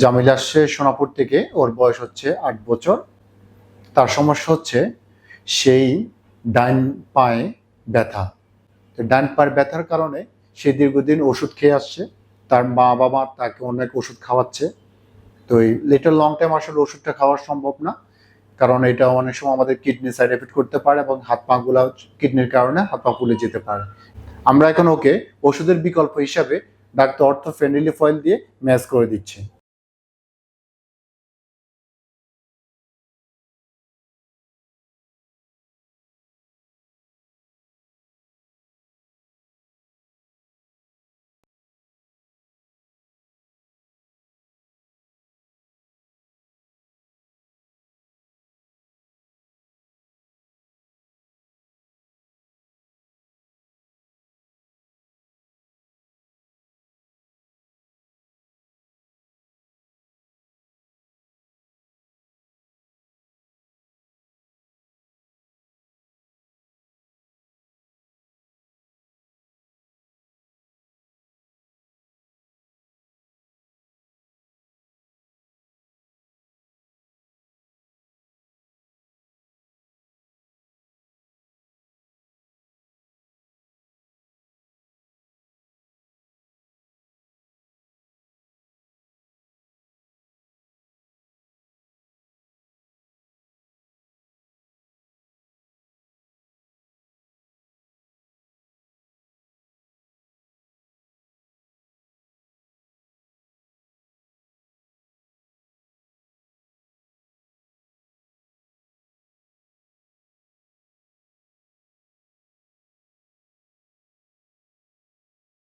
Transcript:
জামিল আসছে সোনাপুর থেকে, ওর বয়স হচ্ছে আট বছর। তার সমস্যা হচ্ছে সেই ডাইন পায়ে ব্যথা। তো ডান পায়ের ব্যথার কারণে সে দীর্ঘদিন ওষুধ খেয়ে আসছে। তার মা বাবা তাকে অনেক ওষুধ খাওয়াচ্ছে। তো এই লিটল লং টাইম আসলে ওষুধটা খাওয়া সম্ভব না, কারণ এটা অনেক সময় আমাদের কিডনি সাইড এফেক্ট করতে পারে এবং হাত পা গুলা কিডনির কারণে হাত পা ফুলে যেতে পারে। আমরা এখন ওকে ওষুধের বিকল্প হিসাবে ডাক্তার অর্থ ফেনিলি ফয়েল দিয়ে ম্যাচ করে দিচ্ছি।